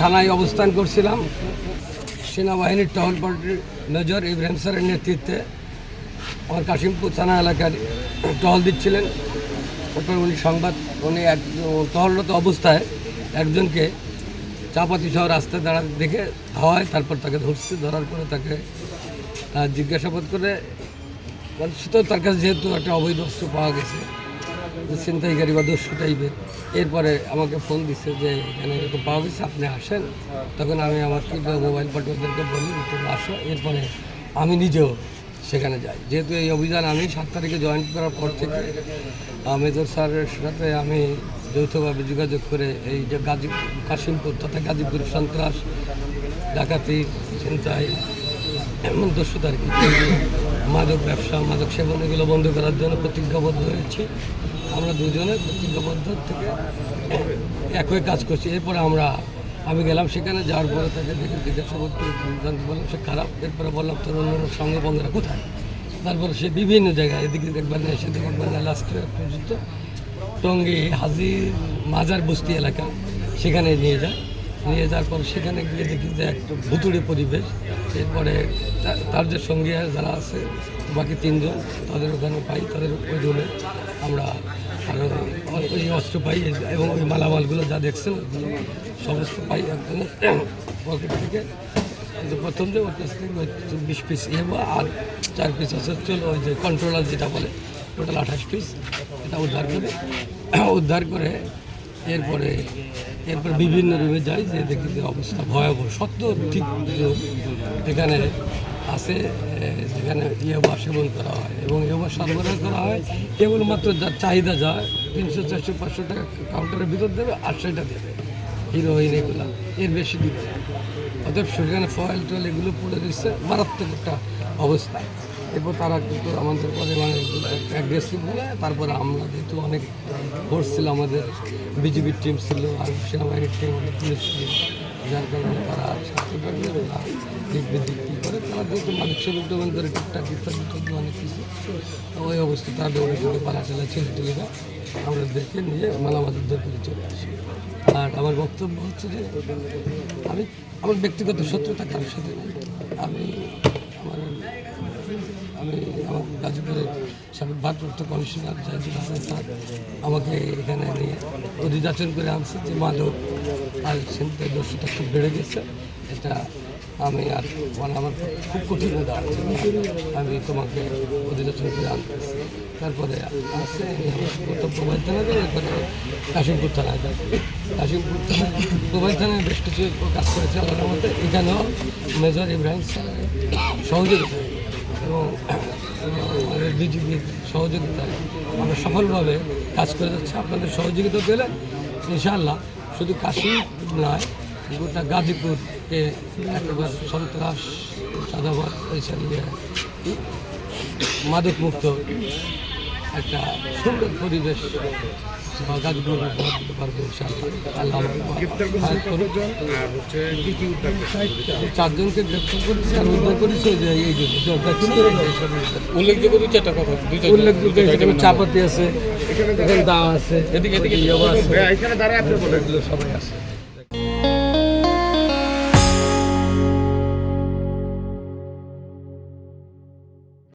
থানায় অবস্থান করছিলাম। সেনাবাহিনীর টহল পার্টির মেজর ইব্রাহিম স্যারের নেতৃত্বে আমার কাশিমপুর থানা এলাকার টহল দিচ্ছিলেন। তারপর উনি সংবাদ উনি এক টহলরত অবস্থায় একজনকে চাপাতি সহ রাস্তায় দাঁড়াতে দেখে হাওয়ায় তারপর তাকে ধরছে, ধরার পরে তাকে জিজ্ঞাসাবাদ করে। তো তার কাছে যেহেতু একটা অবৈধ অস্ত্র পাওয়া গেছে যে ছিনতাইকারী বা দস্যু টাইপের এরপরে আমাকে ফোন দিচ্ছে যে, এখানে এরকম পাওয়া গেছে, আপনি আসেন। তখন আমি আমার কিংবা মোবাইল পার্টনারদেরকে বলি আসো। এরপরে আমি নিজেও সেখানে যাই। যেহেতু এই অভিযান আমি সাত তারিখে জয়েন করার পর থেকে মেজর স্যারের সাথে আমি যৌথভাবে যোগাযোগ করে এই যে গাজী কাশিমপুর তথা গাজীপুর সন্ত্রাস ডাকাতি ছিনতাই এমন দস্যুতা আর কি মাদক ব্যবসা, মাদক সেবন, এগুলো বন্ধ করার জন্য প্রতিজ্ঞাবদ্ধ হয়েছি। আমরা দুজনে প্রতিজ্ঞাবদ্ধ থেকে একই কাজ করছি। এরপরে আমরা, আমি গেলাম সেখানে, যাওয়ার পরে তাকে দেখে জিজ্ঞাসাবাদ জানতে বললাম, সে খারাপ। এরপরে বললাম, তোর অন্য অন্য সঙ্গে বন্ধুরা কোথায়? তারপরে সে বিভিন্ন জায়গায়, এদিকে দেখবেন না সেদিকে দেখবেন না, লাস্টে পর্যন্ত টঙ্গী, হাজির, মাজার বস্তি এলাকা, সেখানে নিয়ে যায়। নিয়ে যাওয়ার পর সেখানে গিয়ে দেখি যে একটা ভুতুড়ে পরিবেশ। এরপরে তার যে সঙ্গী যারা আছে, বাকি তিনজন, তাদের ওখানে পাই, তাদের ওই রুমে আমরা আরও ওই অস্ত্র পাই এবং ওই মালামালগুলো যা দেখছেন, সমস্ত পাই একদম। পকেট থেকে প্রথম যে ওর কাছ থেকে চব্বিশ পিস ইয়ে বা আর চার পিস আছে, চলো ওই যে কন্ট্রোলার যেটা বলে টোটাল আঠাশ পিস এটা উদ্ধার করে উদ্ধার করে এরপরে এরপরে বিভিন্ন রুমে যাই, যে দেখি যে অবস্থা ভয়াবহ। সত্য ঠিক এখানে আছে যেখানে ইয়েবা সেবন করা হয় এবং ইয়েবা সরবরাহ করা হয়, কেবলমাত্র যার চাহিদা যায়, তিনশো, চারশো, পাঁচশো টাকা কাউন্টারের ভিতর দেবে আর সেটা দেবে। হিরোইন এগুলো এর বেশি দিবে। অতএব সেখানে ফয়েল টয়েল এগুলো পড়ে দিচ্ছে মারাত্মক একটা অবস্থা। এরপর তারা কিন্তু আমাদের পরে মানে অ্যাগ্রেসিভ হলে তারপরে আমরা যেহেতু অনেক ফোর্স ছিল, আমাদের বিজেপির টিম ছিল আর সেনাবাহিনীর টিম অনেক পুলিশ টিম যার কারণে তারা শাস্তি ওরা দিক বিদিক কী করে। তারা যেহেতু সেবক দোকান করে টুকটাক ইত্যাদি অনেক কিছু ওই অবস্থা তারা দৌড়ে দৌড়ে পালা চালা ছেলে টেলেরা আমরা দেখে নিয়ে মালামাল উদ্ধার করে চলে আসি। আর আমার বক্তব্য হচ্ছে যে, আমি আমার ব্যক্তিগত শত্রুতা কারোর সাথে আমি আমার আমি আমার গাজীপুরের সাবেক ভারপ্রাপ্ত কমিশনার জাহিদুল হাসান স্যার আমাকে এখানে নিয়ে অধিযাচন করে আনছে যে মাদক আর ছিনতাই দর্শকটা খুব বেড়ে গেছে। এটা আমি আর মানে আমার খুব কঠিন দাঁড়াচ্ছে। আমি তোমাকে অধিযাচন করে আনতেছি। তারপরে আসছে প্রথম প্রবাহ থানা যায় এরপরে কাশিমপুর থানায় যায় কাশিমপুর থানায় থানায় বেশ কিছু কাজ করেছে আল্লাহর মধ্যে এখানেও মেজর ইব্রাহিম স্যারের সহযোগিতা এবং বিজেপির সহযোগিতায় আমরা সফলভাবে কাজ করে যাচ্ছি। আপনাদের সহযোগিতা পেলে ইনশাআল্লাহ শুধু কাশি নয়, গোটা গাজীপুরকে একেবারে সন্ত্রাস সাদাবাদ মাদক মুক্ত একটা সুন্দর পরিবেশ বা গাজীপুর উপহার পারব আল্লাহ চারজনকে গ্রেপ্তার করেছে আর উদ্ধার করেছে যে এই উদ্ধার। উল্লেখযোগ্য দু চারটা কথা দুই উল্লেখযোগ্য এখানে চাপাতি আছে এখানে দা আছে এদিকে এদিকে। আছে। এখানে দাঁড়ায় আপনি বলেন। সবাই আছে।